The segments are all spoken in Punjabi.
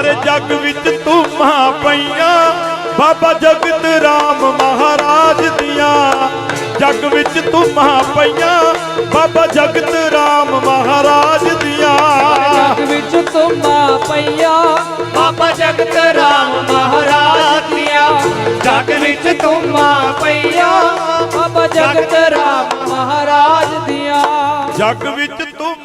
ਸਾਰੇ ਜੱਗ ਵਿੱਚ ਧੂਮਾਂ ਪਈਆਂ। ਬਾਬਾ ਜਗਤ ਰਾਮ ਮਹਾਰਾਜ ਦੀਆਂ ਜੱਗ ਵਿੱਚ ਧੂਮਾਂ ਪਈਆਂ। ਬਾਬਾ ਜਗਤ ਰਾਮ ਮਹਾਰਾਜ ਦੀਆਂ ਜਗ ਵਿੱਚ ਤੁਮਾ ਪਈਆ। ਬਾਬਾ ਜਗਤ ਰਾਮ ਮਹਾਰਾਜ ਦੀਆਂ ਜਗ ਵਿੱਚ ਤੁਮਾ ਪਈਆ। ਬਾਬਾ ਜਗਤ ਰਾਮ ਮਹਾਰਾਜ ਦੀਆਂ। ਜੱਗ ਵਿੱਚ ਧੂਮਾਂ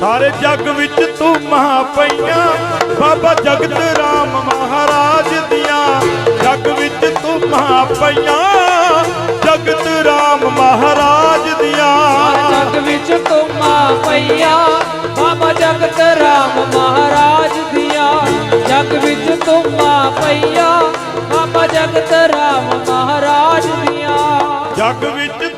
ਸਾਰੇ ਜੱਗ ਵਿੱਚ ਧੂਮਾਂ ਪਈਆਂ। ਬਾਬਾ ਜਗਤ ਰਾਮ ਮਹਾਰਾਜ ਦੀਆਂ। ਜੱਗ ਵਿੱਚ ਧੂਮਾਂ ਪਈਆਂ। ਜਗਤ ਰਾਮ ਮਹਾਰਾਜ ਦੀਆਂ। ਜਗ ਵਿੱਚ ਤੁਮਾ ਪਈਆ। ਬਾਬਾ ਜਗਤ ਰਾਮ ਮਹਾਰਾਜ ਦੀਆਂ। ਜਗ ਵਿੱਚ ਤੁਮਾ ਪਈਆ। ਬਾਬਾ ਜਗਤ ਰਾਮ ਮਹਾਰਾਜ ਦੀਆਂ। ਜੱਗ ਵਿੱਚ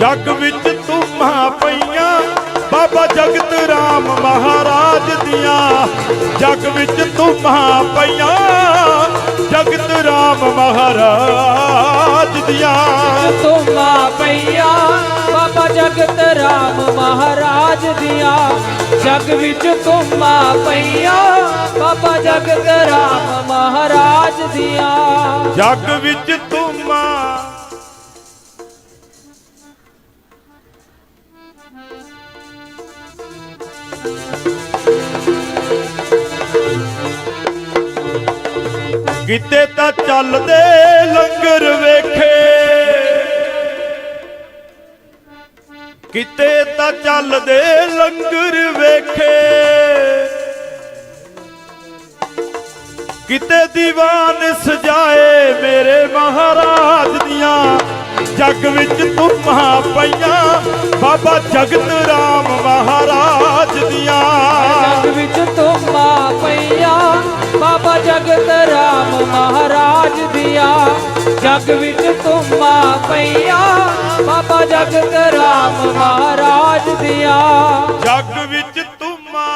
ਜੱਗ ਵਿੱਚ ਧੂਮਾਂ ਪਈਆਂ। ਬਾਬਾ ਜਗਤ ਰਾਮ ਮਹਾਰਾਜ ਦੀਆਂ। ਜੱਗ ਵਿੱਚ ਧੂਮਾਂ ਪਈਆਂ। ਜਗਤ ਰਾਮ ਮਹਾਰਾਜ ਦੀਆਂ। ਤੁਮਾ ਪਈਆ। ਬਾਬਾ ਜਗਤ ਰਾਮ ਮਹਾਰਾਜ ਦੀਆਂ। ਜਗ ਵਿੱਚ ਤੁਮਾ ਪਈਆ। ਬਾਬਾ ਜਗਤ ਰਾਮ ਮਹਾਰਾਜ ਦੀਆਂ। ਜੱਗ ਵਿੱਚ ਕਿਤੇ ਤਾਂ ਚੱਲਦੇ ਲੰਗਰ ਵੇਖੇ। ਕਿਤੇ ਤਾਂ ਚੱਲਦੇ ਲੰਗਰ ਵੇਖੇ। ਕਿਤੇ ਦੀਵਾਨ ਸਜਾਏ ਮੇਰੇ ਮਹਾਰਾਜ ਦੀਆਂ। ਜਗ ਵਿੱਚ ਧੁੰਮਾਂ ਪਈਆਂ। ਬਾਬਾ ਜਗਤ ਰਾਮ ਮਹਾਰਾਜ ਪਿਆ ਜਗ ਵਿੱਚ ਤੁਮਾ ਪਈਆ। ਬਾਬਾ ਜਗਤ ਰਾਮ ਮਹਾਰਾਜ ਦਿਆ। ਜਗ ਵਿੱਚ ਤੁਮਾ।